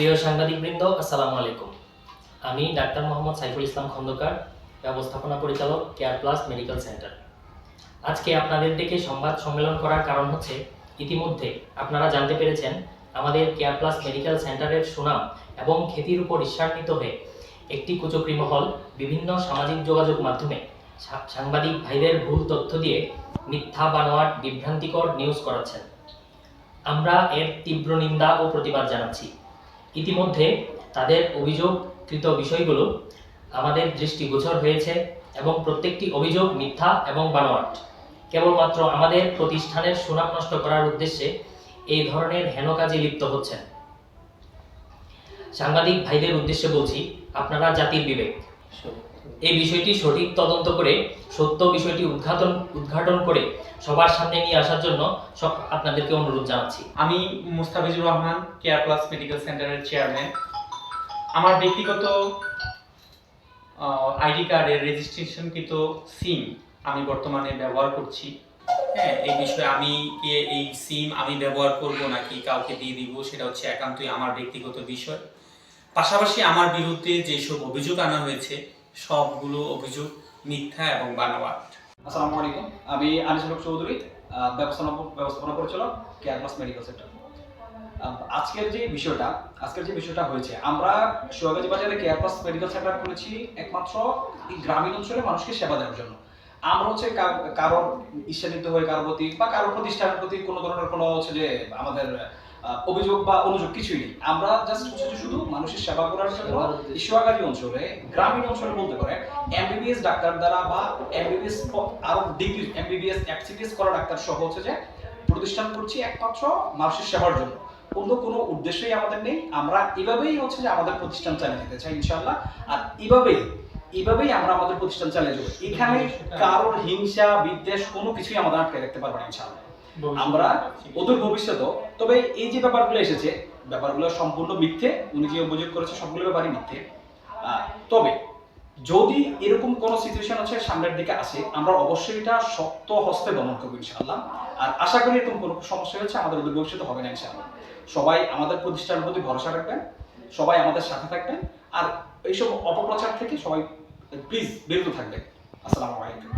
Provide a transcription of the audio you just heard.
প্রিয় সাংবাদিকবৃন্দ, আসসালামু আলাইকুম। আমি ডাক্তার মোহাম্মদ সাইফুল ইসলাম খন্দকার, ব্যবস্থাপনা পরিচালক কেয়ার প্লাস মেডিকেল সেন্টার আজকে আপনাদের দেখে সংবাদ সম্মেলন করার কারণ হচ্ছে, ইতিমধ্যে আপনারা জানতে পেরেছেন, আমাদের কেয়ার প্লাস মেডিকেল সেন্টারের সুনাম এবং খ্যাতির উপর ঈর্ষান্বিত হয়ে একটি কুচক্রি মহল বিভিন্ন সামাজিক যোগাযোগ মাধ্যমে সাংবাদিক ভাইদের ভুল তথ্য দিয়ে মিথ্যা, বানোয়াট, বিভ্রান্তিকর নিউজ করাচ্ছেন। আমরা এর তীব্র নিন্দা ও প্রতিবাদ জানাচ্ছি। ইতিমধ্যে তাদের অভিযোগকৃত বিষয়গুলো আমাদের দৃষ্টিগোচর হয়েছে এবং প্রত্যেকটি অভিযোগ মিথ্যা এবং বানোয়াট। কেবলমাত্র আমাদের প্রতিষ্ঠানের সুনাম নষ্ট করার উদ্দেশ্যে এই ধরনের হেন কাজে লিপ্ত হচ্ছেন। সাংবাদিক ভাইদের উদ্দেশ্যে বলছি, আপনারা জাতির বিবেক। এই বিষয়টি সঠিক তদন্ত করে, সত্য বিষয়টি উদ্ঘাটন উদ্ঘাটন করে সবার সামনে নিয়ে আসার জন্য সব আপনাদেরকে অনুরোধ জানাচ্ছি। আমি Mustafizur Rahman care plus medical সেন্টারের চেয়ারম্যান আমার ব্যক্তিগত আইডি কার্ডের রেজিস্ট্রেশনকৃত সিম আমি বর্তমানে ব্যবহার করছি। হ্যাঁ এই বিষয়ে আমি কে এই সিম আমি ব্যবহার করব নাকি কাউকে দিয়ে দিব, সেটা হচ্ছে একান্তই আমার ব্যক্তিগত বিষয়। পাশাপাশি আমার বিরুদ্ধে যেসব অভিযোগ আনা হয়েছে সবগুলো অভিযোগ মিথ্যা এবং বানোয়াট। আসসালামু আলাইকুম। আমি আনিসুল হক চৌধুরী ব্যবস্থাপনা ব্যবস্থাপনা পরিচালক কেয়ারপ্লাস মেডিকেল সেন্টার আজকের যে বিষয়টা, আজকের যে বিষয়টা হয়েছে, আমরা সোয়াগাজী বাজারে কেয়ারপ্লাস মেডিকেল সেন্টার খুলেছি একমাত্র এই গ্রামীণ অঞ্চলে মানুষকে সেবা দেওয়ার জন্য। আমরা হচ্ছে কারোর ঈর্ষান্বিত হয়ে কারোর প্রতি বা কারোর প্রতিষ্ঠানের প্রতি কোনো ধরনের কোনো হচ্ছে যে আমাদের অভিযোগ বা অনুযোগ কিছুই নেই। আমরা জাস্ট হচ্ছে শুধু মানুষের সেবা করার জন্য এই অঞ্চলে গ্রামীণ অঞ্চলে বলতে পারে এমবিবিএস ডাক্তার দ্বারা বা এমবিবিএস আরও ডিগ্রি এমবিবিএস এফসিপিএস করা ডাক্তার সহ হচ্ছে যে প্রতিষ্ঠান করছি একমাত্র মানুষের সেবার জন্য। অন্য কোনো উদ্দেশ্যই আমাদের নেই। আমরা এভাবেই হচ্ছে যে আমাদের প্রতিষ্ঠান চালিয়ে যেতে চাই ইনশাল্লাহ আর এভাবেই এভাবেই আমরা আমাদের প্রতিষ্ঠান চালিয়ে যাব। এখানে কারোর হিংসা বিদ্বেষ কোনো কিছুই আমাদের আটকে রাখতে পারবে না ইনশাআল্লাহ। আমরা অদূর ভবিষ্যতেও তবে এই যে ব্যাপারগুলো এসেছে, ব্যাপারগুলো সম্পূর্ণ মিথ্যে, উনি যে অভিযোগ করেছে সবগুলো ব্যাপারই মিথ্যে। তবে যদি এরকম কোন সিচুয়েশন আছে সামনের দিকে আসে, আমরা অবশ্যই এটা শক্ত হস্তে দমন করব ইনশাআল্লাহ। আর আশা করি এরকম কোনো সমস্যা হচ্ছে আমাদের অদূর ভবিষ্যতে হবে না ইনশাআল্লাহ। সবাই আমাদের প্রতিষ্ঠানের প্রতি ভরসা রাখবেন, সবাই আমাদের সাথে থাকবেন। আর এইসব অপপ্রচার থেকে সবাই প্লিজ বিরত থাকবেন। আসসালামু আলাইকুম।